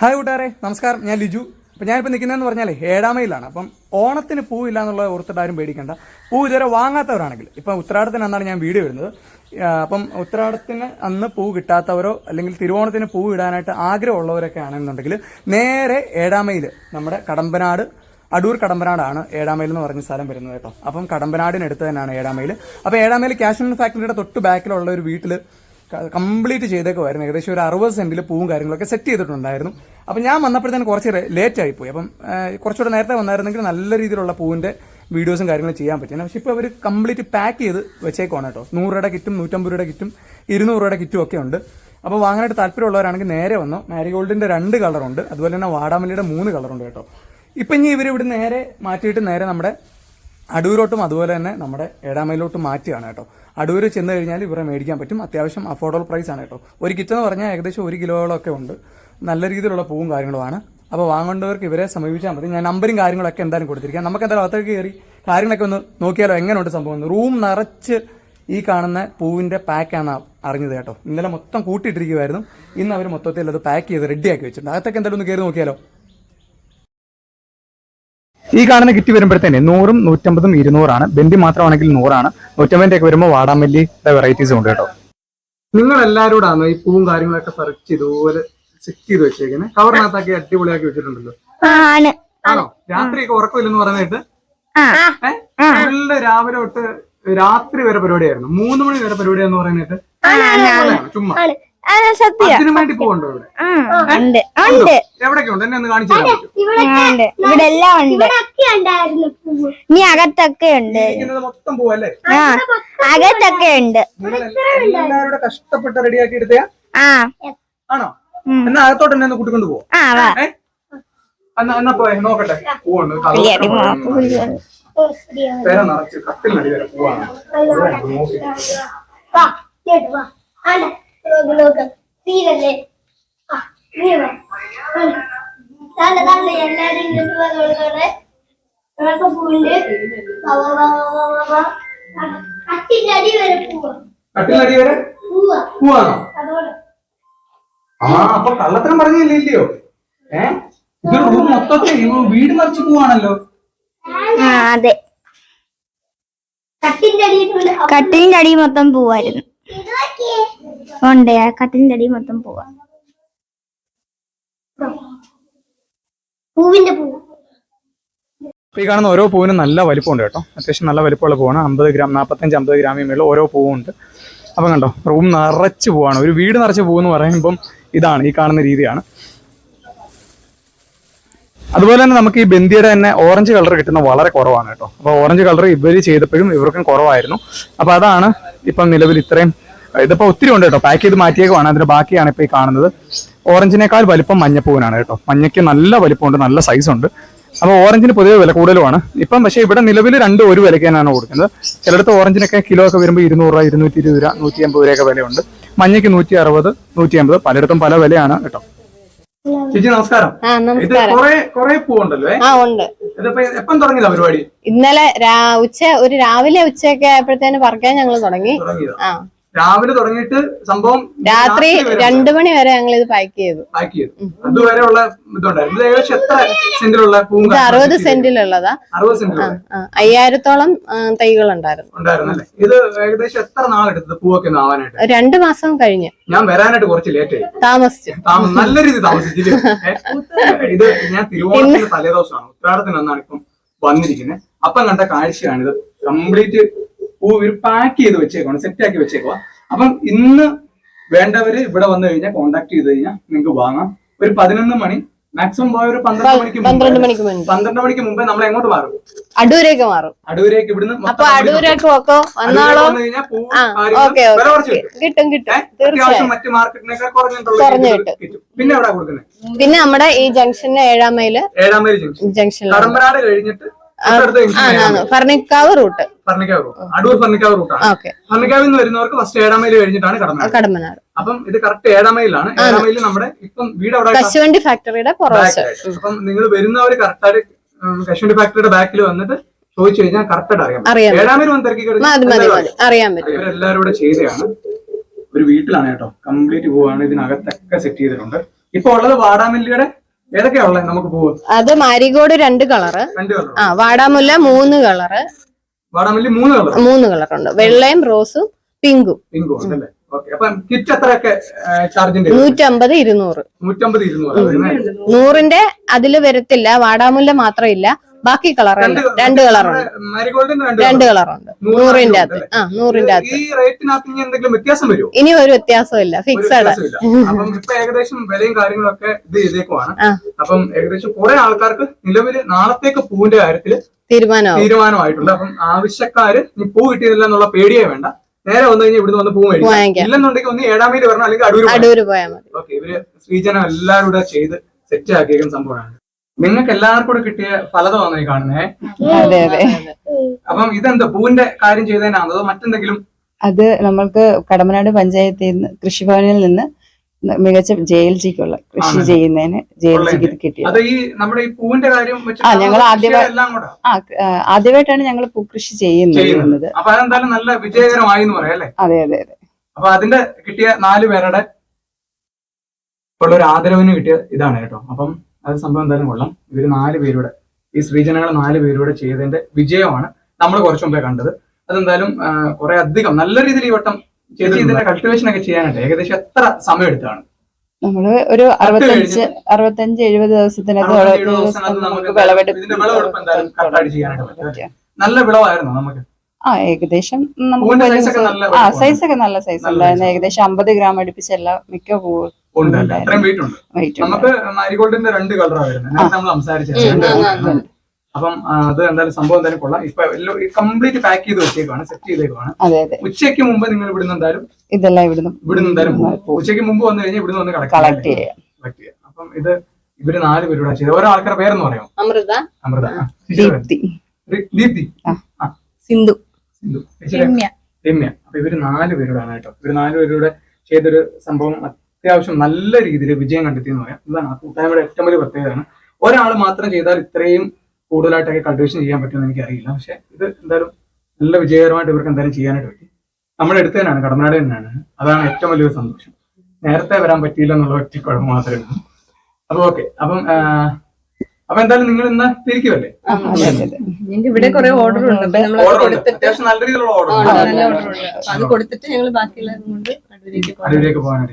Hi കൂട്ടുകാരെ നമസ്കാരം. ഞാൻ ലിജു. അപ്പം ഞാനിപ്പോൾ നിൽക്കുന്നതെന്ന് പറഞ്ഞാൽ ഏഴാമയിലാണ്. അപ്പം ഓണത്തിന് പൂവില്ല എന്നുള്ളത് ഓർത്തിട്ട് ആരും പേടിക്കണ്ട. പൂ ഇതുവരെ വാങ്ങാത്തവരാണെങ്കിൽ ഇപ്പം ഉത്രാടത്തിന് അന്നാണ് ഞാൻ വീഡിയോ വരുന്നത് അപ്പം ഉത്രാടത്തിന് അന്ന് പൂ കിട്ടാത്തവരോ അല്ലെങ്കിൽ തിരുവോണത്തിന് പൂ ഇടാനായിട്ട് ആഗ്രഹമുള്ളവരൊക്കെ ആണെന്നുണ്ടെങ്കിൽ നേരെ ഏഴാമയിൽ നമ്മുടെ കടമ്പനാട് അടൂർ കടമ്പനാടാണ് ഏഴാമയിൽ എന്ന് പറഞ്ഞ സ്ഥലം വരുന്നത് കേട്ടോ. അപ്പം കടമ്പനാടിനടുത്ത് തന്നെയാണ് ഏഴാമയിൽ അപ്പോൾ ഏഴാമയിൽ ക്യാഷ് ഫാക്ടറിയുടെ തൊട്ട് ബാക്കിലുള്ള ഒരു വീട്ടിൽ കംപ്ലീറ്റ് ചെയ്തേക്കുമായിരുന്നു ഏകദേശം ഒരു അറുപത് സെന്റിൽ പൂവും കാര്യങ്ങളൊക്കെ സെറ്റ് ചെയ്തിട്ടുണ്ടായിരുന്നു. അപ്പം ഞാൻ വന്നപ്പോഴത്തേന് കുറച്ച് ലേറ്റ് ആയിപ്പോയി അപ്പം കുറച്ചുകൂടെ നേരത്തെ വന്നായിരുന്നെങ്കിൽ നല്ല രീതിയിലുള്ള പൂവിന്റെ വീഡിയോസും കാര്യങ്ങളും ചെയ്യാൻ പറ്റിയാണ് പക്ഷെ ഇപ്പോൾ അവർ കംപ്ലീറ്റ് പാക്ക് ചെയ്ത് വെച്ചേക്കുവാണ് കേട്ടോ. നൂറ് രൂപയുടെ കിറ്റും നൂറ്റമ്പത് രൂപയുടെ കിറ്റും ഇരുന്നൂറ് രൂപയുടെ കിറ്റും ഒക്കെ ഉണ്ട്. അപ്പോൾ വാങ്ങാനായിട്ട് താല്പര്യമുള്ളവരാണെങ്കിൽ നേരെ വന്നോ. മാരിഗോൾഡിന്റെ രണ്ട് കളറുണ്ട് അതുപോലെ തന്നെ വാടാമല്ലിയുടെ മൂന്ന് കളറുണ്ട് കേട്ടോ. ഇപ്പം ഇനി ഇവർ ഇവിടെ നേരെ മാറ്റിയിട്ട് നേരെ നമ്മുടെ അടൂരോട്ടും അതുപോലെ തന്നെ നമ്മുടെ ഏഴാമയിലോട്ടും മാറ്റിയാണ് കേട്ടോ. അടൂര് ചെന്ന് കഴിഞ്ഞാൽ ഇവരെ മേടിക്കാൻ പറ്റും. അത്യാവശ്യം അഫോർഡബിൾ പ്രൈസ് ആണ് കേട്ടോ. ഒരു കിറ്റ് എന്ന് പറഞ്ഞാൽ ഏകദേശം ഒരു കിലോകളൊക്കെ ഉണ്ട്. നല്ല രീതിയിലുള്ള പൂവും കാര്യങ്ങളുമാണ്. അപ്പോൾ വാങ്ങേണ്ടവർക്ക് ഇവരെ സമീപിച്ചാൽ മതി. ഞാൻ നമ്പറും കാര്യങ്ങളൊക്കെ എന്തായാലും കൊടുത്തിരിക്കാം. നമുക്ക് എന്തായാലും അകത്തേക്ക് കയറി കാര്യങ്ങളൊക്കെ ഒന്ന് നോക്കിയാലോ? എങ്ങനെയുണ്ട് സംഭവം. റൂം നിറച്ച് ഈ കാണുന്ന പൂവിന്റെ പാക്കാണ് അറിഞ്ഞത് കേട്ടോ. ഇന്നലെ മൊത്തം കൂട്ടിയിട്ടിരിക്കുമായിരുന്നു ഇന്ന് അവർ മൊത്തത്തിൽ അത് പാക്ക് ചെയ്ത് റെഡിയാക്കി വെച്ചിട്ടുണ്ട്. അകത്തൊക്കെ എന്തായാലും ഒന്ന് കയറി നോക്കിയാലോ? ഈ കാണുന്ന കിറ്റ് വരുമ്പോഴത്തേനെ നൂറും നൂറ്റമ്പതും ഇരുന്നൂറാണ്. ബെന്തി മാത്രമാണെങ്കിൽ നൂറാണ്. നൂറ്റമ്പതിന്റെ ഒക്കെ വരുമ്പോൾ വാടാമല്ലിയുടെ വെറൈറ്റീസ് ഉണ്ട് കേട്ടോ. നിങ്ങൾ എല്ലാരോടാണ് ഈ പൂവും കാര്യങ്ങളൊക്കെ പറിച്ച് ഇതുപോലെ സെറ്റ് ചെയ്ത് വെച്ചേക്കുന്നത് കവറിനകത്താക്കി അടിപൊളിയാക്കി വെച്ചിട്ടുണ്ടല്ലോ. ആണ്. ആണോ? രാത്രിയൊക്കെ ഉറക്കമില്ലെന്ന് പറഞ്ഞിട്ട് ആ. ഫുള്ള് രാവിലെ തൊട്ട് രാത്രി വരെ പരിപാടിയായിരുന്നു. മൂന്ന് മണി വരെ പരിപാടിയാന്ന് പറയുന്നിട്ട് ചുമ്മാ. ഇവിടെ എല്ലാം ഉണ്ട്. നീ അകത്തൊക്കെ ഉണ്ട്. ആ അകത്തൊക്കെ ഉണ്ട്. കഷ്ടപ്പെട്ട് റെഡിയാക്കി എടുത്തയാ? ആ. ആണോ? എന്നാ അകത്തോട്ട് എന്നെ കൂട്ടിക്കൊണ്ട് പോവാ? എന്നാ പോയെ നോക്കട്ടെ. പോവുണ്ട്. പേര നിറച്ച് കട്ടിലിനടി വരെ പോവാണ് നോക്കി. എല്ലാരും ഇങ്ങോട്ട് വന്നോളെ പൂണ്ട് കട്ടിന്റെ അടി വരെ പോവാ. അടി വരെ? പോവാ. പോവാണോ? അതോടെ. ആ അപ്പൊ കള്ളത്തരം പറഞ്ഞില്ലേ ഇല്ലയോ ഏ ഇത് റൂം മൊത്തത്തെ വീട് നിറച്ച് പോവാണല്ലോ. ആ അതെ. കട്ടിന്റെ അടി മൊത്തം പോവായിരുന്നു. ഉണ്ട്. ആ കട്ടിലിന്റെ അടി മൊത്തം പോവാ. പൂവിന്റെ പൂവ് ഈ കാണുന്ന ഓരോ പൂവിനും നല്ല വലിപ്പമുണ്ട് കേട്ടോ. അത്യാവശ്യം നല്ല വലിപ്പമുള്ള പൂവാണ്. അമ്പത് ഗ്രാം നാൽപ്പത്തഞ്ച് അമ്പത് ഗ്രാമിൽ മേളിൽ ഓരോ പൂവുണ്ട് അപ്പം കണ്ടോ റൂം നിറച്ച് പൂവാണ്. ഒരു വീട് നിറച്ച് പൂവെന്ന് പറയുമ്പം ഇതാണ് ഈ കാണുന്ന രീതിയാണ്. അതുപോലെ തന്നെ നമുക്ക് ഈ ബന്ദിയുടെ തന്നെ ഓറഞ്ച് കളർ കിട്ടുന്ന വളരെ കുറവാണ് കേട്ടോ. അപ്പോൾ ഓറഞ്ച് കളർ ഇവർ ചെയ്തപ്പോഴും ഇവർക്കും കുറവായിരുന്നു. അപ്പോൾ അതാണ് ഇപ്പം നിലവിൽ ഇത്രയും ഇതിപ്പോൾ ഒത്തിരി ഉണ്ട് കേട്ടോ. പാക്ക് ചെയ്ത് മാറ്റിയേക്കുവാണ്. അതിന്റെ ബാക്കിയാണ് ഇപ്പോൾ ഈ കാണുന്നത്. ഓറഞ്ചിനേക്കാൾ വലിപ്പം മഞ്ഞപ്പൂവിനാണ് കേട്ടോ. മഞ്ഞയ്ക്ക് നല്ല വലിപ്പമുണ്ട് നല്ല സൈസ് ഉണ്ട്. അപ്പോൾ ഓറഞ്ചിന് പൊതുവെ വില കൂടുതലുമാണ്. ഇപ്പം പക്ഷേ ഇവിടെ നിലവിൽ രണ്ട് ഒരു വിലയ്ക്ക് തന്നെയാണ് കൊടുക്കുന്നത്. ചിലടത്ത് ഓറഞ്ചിനൊക്കെ കിലോ ഒക്കെ വരുമ്പോൾ ഇരുന്നൂറ് രൂപ ഇരുന്നൂറ്റി ഇരുപത് രൂപ നൂറ്റി അമ്പത് രൂപയൊക്കെ വിലയുണ്ട്. മഞ്ഞയ്ക്ക് നൂറ്റി അറുപത് നൂറ്റി അമ്പത് പലയിടത്തും പല വിലയാണ് കേട്ടോ. ചേച്ചി നമസ്കാരം. ഇത് നമസ്കാരം. കുറെ കുറെ പൂവുണ്ടല്ലോ ആ ഉണ്ട്. ഇതിപ്പോ എപ്പം തുടങ്ങിയതാ പരിപാടി? ഇന്നലെ ഉച്ച ഒരു രാവിലെ ഉച്ചയൊക്കെ ആയപ്പോഴത്തേന് പറക്കാൻ ഞങ്ങൾ തുടങ്ങി. ആ. രാവിലെ തുടങ്ങിയിട്ട് സംഭവം രാത്രി രണ്ടു മണി വരെ ഞങ്ങൾ ഇത് പാക്ക് ചെയ്തു. പാക്ക് ചെയ്തു. അതുവരെ ഉള്ള ഇതുണ്ടായിരുന്നു. ഇത് ഏകദേശം എത്ര സെന്റിലുള്ള പൂങ്ക അറുപത് സെന്റിലുള്ളതാ. അറുപത് സെന്റ് അയ്യായിരത്തോളം തൈകൾ ഉണ്ടായിരുന്നു ഉണ്ടായിരുന്നു അല്ലേ? ഇത് ഏകദേശം എത്ര നാളെടുത്തത് പൂവൊക്കെ ആവാനായിട്ട്? രണ്ടു മാസം കഴിഞ്ഞ്. ഞാൻ വരാനായിട്ട് കുറച്ച് ലേറ്റ് ആയി. താമസിച്ചു. നല്ല രീതി താമസിച്ചില്ലേ? ഇത് ഞാൻ തിരുവോണത്തിന്റെ തലേദിവസമാണ്. ഉത്രാടത്തിന് അന്നാണ് ഇപ്പം വന്നിരിക്കുന്നത്. അപ്പം കണ്ട കാഴ്ചയാണിത്. കംപ്ലീറ്റ് ഇവർ പാക്ക് ചെയ്ത് വെച്ചേക്കുവാണ് സെറ്റ് ആക്കി വെച്ചേക്കുക അപ്പം ഇന്ന് വേണ്ടവര് ഇവിടെ വന്നു കഴിഞ്ഞാൽ കോണ്ടാക്ട് ചെയ്ത് കഴിഞ്ഞാൽ നിങ്ങൾക്ക് വാങ്ങാം. ഒരു പതിനൊന്ന് മണി മാക്സിമം പോയ ഒരു പന്ത്രണ്ട് മണിക്ക് പന്ത്രണ്ട് മണിക്ക് മുമ്പ് പന്ത്രണ്ട് മണിക്ക് മുമ്പേ നമ്മൾ എങ്ങോട്ട് മാറും? അടൂരേക്ക് മാറും. അടൂരേക്ക് ഇവിടുന്ന് അപ്പൊ അടൂരേക്ക് അടൂരേക്ക് വന്നാളോ കിട്ടും. കിട്ടും തീർച്ചയായും. മറ്റു മാർക്കറ്റിനേക്കാൾ കുറഞ്ഞ് കിട്ടും. പിന്നെ എവിടെ കൊടുക്കുന്നത്? പിന്നെ നമ്മുടെ ഈ ജംഗ്ഷന് ഏഴാം മൈൽ ഏഴാം മൈൽ ജംഗ്ഷൻ ജംഗ്ഷൻ കടമ്പനാട് കഴിഞ്ഞിട്ട് ഫർണിക്കാവ് റൂട്ട്. ഫർണിക്കാവ് റൂട്ട്. അടൂർ ഫർണിക്കാവ് റൂട്ടാണ്. ഓക്കെ. ഫർണിക്കാവിൽ നിന്ന് വരുന്നവർക്ക് ഫസ്റ്റ് ഏഴാം മൈൽ കഴിഞ്ഞിട്ടാണ് കടമനാട് അപ്പം ഇത് കറക്റ്റ് ഏഴാം മൈലാണ് ഏഴാം മൈലിൽ നമ്മുടെ ഇപ്പം വീട് അവിടെ കശുവണ്ടി ഫാക്ടറിയുടെ അപ്പം നിങ്ങൾ വരുന്നവർ കറക്റ്റായിട്ട് കശുവണ്ടി ഫാക്ടറിയുടെ ബാക്കിൽ വന്നിട്ട് ചോദിച്ചു കഴിഞ്ഞാൽ കറക്റ്റായിട്ട് അറിയാം അറിയാം ഏഴാം മൈൽ വന്ന് തിരക്കി പറ്റും. ഇവരെല്ലാരും കൂടെ ചെയ്തതാണ്. ഒരു വീട്ടിലാണ് കേട്ടോ. കംപ്ലീറ്റ് പോവാണ്. ഇതിനകത്തൊക്കെ സെറ്റ് ചെയ്തിട്ടുണ്ട്. ഇപ്പൊ ഉള്ളത് വാടാമല്ലിയുടെ ഏതൊക്കെയാ നമുക്ക് പൂവ് അത് മാരിഗോൾഡ് രണ്ട് കളറ്. രണ്ട് കളർ ആ വാടാമുല്ല മൂന്ന് കളറ്. വാടാമുല്ലി മൂന്ന് കളർ മൂന്ന് കളറുണ്ട്. വെള്ളയും റോസും പിങ്കും. പിങ്കും ഉണ്ടല്ലേ? നൂറ്റമ്പത് ഇരുന്നൂറ്. നൂറ്റമ്പത് ഇരുന്നൂറ്? നൂറിന്റെ അതിൽ വരത്തില്ല. വാടാമുല്ല മാത്രമില്ല ബാക്കി കളറുണ്ട് രണ്ട് കളറുണ്ട് രണ്ട്. കളറുണ്ട് നൂറ് നൂറിന്റെ അകത്ത്. ആ നൂറിന്റെ അകത്ത്. ഇനി ഒരു വ്യത്യാസമില്ല ഫിക്സഡ് ഏകദേശം വിലയും കാര്യങ്ങളൊക്കെ ഇത് ചെയ്തേക്കുവാണ്. അപ്പം ഏകദേശം കുറെ ആൾക്കാർക്ക് നിലവിൽ നാളത്തേക്ക് പൂവിന്റെ കാര്യത്തിൽ തീരുമാനമായിട്ടുണ്ട്. അപ്പം ആവശ്യക്കാര് പൂ കിട്ടിയില്ല എന്നുള്ള പേടിയേ വേണ്ട. നേരെ വന്നു കഴിഞ്ഞാൽ ഇവിടുന്ന് വന്ന് പൂ മേടിക്കാം. ഇല്ലെന്നുണ്ടെങ്കിൽ ഒന്ന് ഏഴാം മൈൽ വരണം അല്ലെങ്കിൽ അടൂർ അടൂര് പോയാൽ മതി. ഓക്കെ ഇവർ ശ്രീജനം എല്ലാവരും കൂടെ ചെയ്ത് സെറ്റ് ആക്കിയേക്കുന്ന സംഭവമാണ്. നിങ്ങൾക്ക് എല്ലാവർക്കും കൂടെ കിട്ടിയ ഫലതമാണ് ഈ കാണുന്നേ? അതെ അതെ. അപ്പം ഇതെന്താ പൂവിന്റെ കാര്യം ചെയ്തതിനാണോ അതോ മറ്റെന്തെങ്കിലും? അത് നമ്മൾക്ക് കടമനാട് പഞ്ചായത്തിൽ നിന്ന് കൃഷിഭവനിൽ നിന്ന് മികച്ച ജെ എൽ ജിക്കുള്ള കൃഷി? ചെയ്യുന്നതിന് ജെ എൽ ജിക്ക് വെച്ചിട്ട് ആ, ഞങ്ങൾ ആദ്യമായി- ആ ആദ്യമായിട്ടാണ് ഞങ്ങൾ പൂ ചെയ്യുന്നത്. നല്ല വിജയകരമായി അതെ അതെ അതെ. അപ്പൊ അതിന്റെ കിട്ടിയ നാല് പേരുടെ ഉള്ള ഒരു ആദരവിന് കിട്ടിയ ഇതാണ് കേട്ടോ. അപ്പം അത് സംഭവം എന്തായാലും കൊള്ളാം. ഇവർ നാല് പേരുടെ ഈ ശ്രീജനങ്ങൾ നാല് പേരുടെ ചെയ്തതിന്റെ വിജയമാണ് നമ്മൾ കുറച്ചു മുമ്പേ കണ്ടത്. അതെന്തായാലും കുറെ അധികം നല്ല രീതിയിൽ ഈ വട്ടം ചേച്ചി ഇതിന്റെ കൾട്ടിവേഷൻ ഒക്കെ ചെയ്യാനായിട്ട് ഏകദേശം എത്ര സമയം എടുത്താണ്? നമ്മൾ ഒരു അറുപത്തഞ്ച് അറുപത്തഞ്ച് എഴുപത് ദിവസത്തിനകത്ത് നമുക്ക് വിളവെടുപ്പ് നല്ല വിളവായിരുന്നു നമുക്ക്. ആ ഏകദേശം നമുക്ക് ആ. സൈസ് ഒക്കെ നല്ല സൈസ് ഉണ്ടായിരുന്നു. ഏകദേശം അമ്പത് ഗ്രാം അടുപ്പിച്ച് എല്ലാ മിക്ക പൂവ് ഉണ്ട്. അല്ലേ? അത്രയും വെയിറ്റ് ഉണ്ട്. നമുക്ക് മാരിഗോൾഡിന്റെ രണ്ട് കളറാണ് വരുന്നത്. നമ്മൾ സംസാരിച്ചത് രണ്ട് അപ്പം അത് എന്തായാലും സംഭവം എന്തായാലും കൊള്ളാം. ഇപ്പൊ കംപ്ലീറ്റ് പാക്ക് ചെയ്ത് വെച്ചേക്കാണ് സെറ്റ് ചെയ്തേക്കാണ് ഉച്ചയ്ക്ക് മുമ്പ് നിങ്ങൾ ഇവിടുന്ന് എന്തായാലും ഇതെല്ലാം ഇവിടുന്ന് ഇവിടുന്ന് എന്തായാലും ഉച്ചയ്ക്ക് മുമ്പ് വന്നു കഴിഞ്ഞാൽ ഇവിടുന്ന് വന്ന് കളക്ട് കളക്ട് ചെയ്യാം. ചെയ്യാം. അപ്പം ഇത് ഇവർ നാല് പേരുടെ ചെയ്ത് ഓരോ ആൾക്കാരുടെ പേരെന്ന് പറയാം അമൃത. അമൃത. ദീപ്തി. സിന്ധു. സിന്ധു. രമ്യ. അപ്പൊ ഇവർ നാല് പേരോടാണ് കേട്ടോ. ഇവർ നാല് പേരുടെ ചെയ്തൊരു സംഭവം അത്യാവശ്യം നല്ല രീതിയിൽ വിജയം കണ്ടെത്തി എന്ന് പറയാം. ഇതാണ് ആ കൂട്ടായ്മയുടെ ഏറ്റവും വലിയ പ്രത്യേകതയാണ്. ഒരാൾ മാത്രം ചെയ്താൽ ഇത്രയും കൂടുതലായിട്ടൊക്കെ കൾട്ടിവേഷൻ ചെയ്യാൻ പറ്റുമെന്ന് എനിക്ക് അറിയില്ല പക്ഷെ ഇത് എന്തായാലും നല്ല വിജയകരമായിട്ട് ഇവർക്ക് എന്തായാലും ചെയ്യാനായിട്ട് പറ്റി. നമ്മുടെ അടുത്ത് തന്നെയാണ് കടമനാട് തന്നെയാണ്. അതാണ് ഏറ്റവും വലിയൊരു സന്തോഷം. നേരത്തെ വരാൻ പറ്റിയില്ല എന്നുള്ള ഒറ്റ കുഴപ്പം മാത്രമേ ഉള്ളൂ. അപ്പൊ ഓക്കെ അപ്പം അപ്പൊ എന്തായാലും നിങ്ങൾ ഇന്ന് തിരിക്കുമല്ലേ ഇവിടെ കുറെ ഓർഡർ ഉണ്ട്. അത്യാവശ്യം നല്ല രീതിയിലുള്ള ഓർഡർ അത് കൊടുത്തിട്ട് ഞങ്ങൾ ബാക്കിയുള്ളത് കൊണ്ട് അടൂരിലേക്ക് പോകാനായിട്ട്